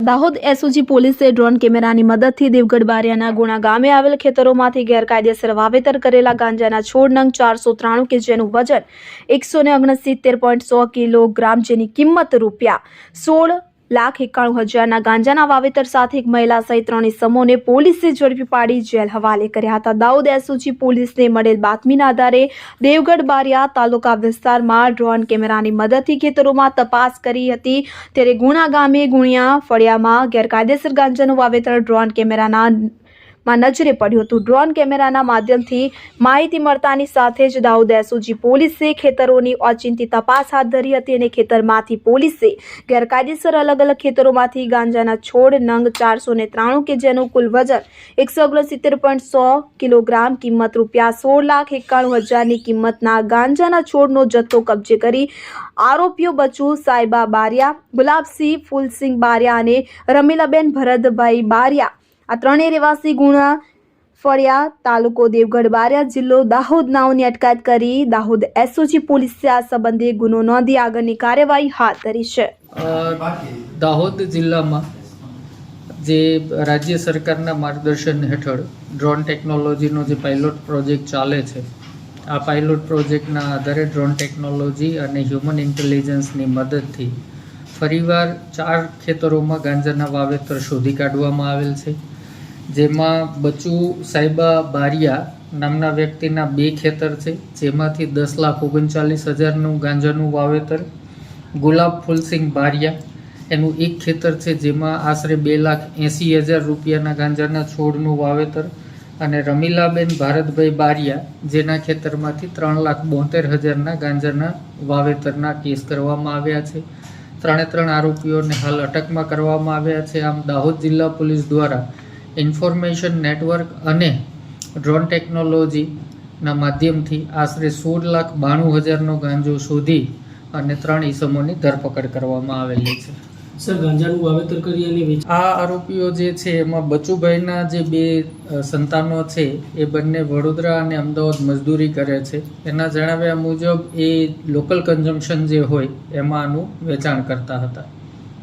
Dahod SOG પોલીસે drone કેમેરાની મદદથી દેવગઢ બારિયાના ગુણા ગામે આવેલ ખેતરોમાંથી ગેરકાયદેસર વાવેતર કરેલા ગાંજાના છોડ નંગ ચારસો ત્રાણું કે જેનું વજન એકસો ઓગણસિત્તેર પોઈન્ટ સો કિલોગ્રામ જેની કિંમત રૂપિયા સોળ લાખ એકાણું હજારના ગાંજાના વાવેતર સાથે એક મહિલા સહિત ત્રણ ઇસમોને પોલીસે ઝડપી પાડી જેલ હવાલે કર્યા હતા. દાઉદ એસઓજી પોલીસને મળેલ બાતમીના આધારે દેવગઢ બારિયા તાલુકા વિસ્તારમાં ડ્રોન કેમેરાની મદદથી ખેતરોમાં તપાસ કરી હતી. ત્યારે ગુણા ગામે ગુણિયા ફળિયામાં ગેરકાયદેસર ગાંજાનું વાવેતર ડ્રોન કેમેરાના માં નજરે પડ્યું હતું. ડ્રોન કેમેરાના માધ્યમથી માહિતી મળતાની સાથે જ દાઉદ એસઓજી પોલીસે ખેતરોની ઓચિંતી તપાસ હાથ ધરી હતી અને ખેતરમાંથી પોલીસે ગેરકાયદેસર અલગ અલગ ખેતરોમાંથી ગાંજાના છોડ, નંગ ચારસો ત્રાણું કે જેનું કુલ વજન એકસો ઓગણસિત્તેર પોઈન્ટ સો કિલોગ્રામ, કિંમત રૂપિયા સોળ લાખ એકાણું હજારની કિંમતના ગાંજાના છોડનો જથ્થો કબજે કરી આરોપીઓ બચુ સાયબા બારિયા, ગુલાબસિંહ ફૂલસિંહ બારિયા અને રમીલાબેન ભરતભાઈ બારિયા આ ત્રણેય રહેવાસી ગુણા ફળિયા તાલુકો દેવગઢ બારિયા જિલ્લો દાહોદ નાઓની અટકાયત કરી. દાહોદ એસઓજી પોલીસે આ સંબંધે ગુનો નોંધી આગળની કાર્યવાહી હાથ ધરી છે. દાહોદ જિલ્લામાં જે રાજ્ય સરકારના માર્ગદર્શન હેઠળ ડ્રોન ટેકનોલોજીનો જે પાયલોટ પ્રોજેક્ટ ચાલે છે, આ પાયલોટ પ્રોજેક્ટના આધારે ડ્રોન ટેકનોલોજી અને હ્યુમન ઇન્ટેલિજન્સની મદદથી ફરીવાર ચાર ખેતરોમાં ગાંજાના વાવેતર શોધી કાઢવામાં આવેલ છે. જેમાં બચુ સાહેબા બારિયા નામના વ્યક્તિના બે ખેતર છે, જેમાંથી દસ લાખ ઓગણચાલીસ હજારનું ગાંજાનું વાવેતર ગુલાબ ફૂલસિંહ બારિયા. એનું એક ખેતર છે, જેમાં આશરે બે લાખ એંસી હજાર રૂપિયાના ગાંજાના છોડનું વાવેતર અને રમીલાબેન ભારતભાઈ બારિયા, જેના ખેતરમાંથી ત્રણ લાખ બોતેર હજારના ગાંજાના વાવેતરના કેસ કરવામાં આવ્યા છે. ત્રણે ત્રણ આરોપીઓને હાલ અટકમાં કરવામાં આવ્યા છે. આમ દાહોદ જિલ્લા પોલીસ દ્વારા ઇન્ફોર્મેશન નેટવર્ક અને ડ્રોન ટેકનોલોજીના માધ્યમથી આશરે સોળ લાખ બાણું હજારનો ગાંજો શોધી અને ત્રણ ઈસમોની ધરપકડ કરવામાં આવેલી છે. સર ગાંજાનું વાવેતર કરી અને આ આરોપીઓ જે છે એમાં બચુભાઈના જે બે સંતાનો છે એ બંને વડોદરા અને અમદાવાદ મજદૂરી કરે છે. એના જણાવ્યા મુજબ એ લોકલ કન્ઝમ્પશન જે હોય એમાં આનું વેચાણ કરતા હતા.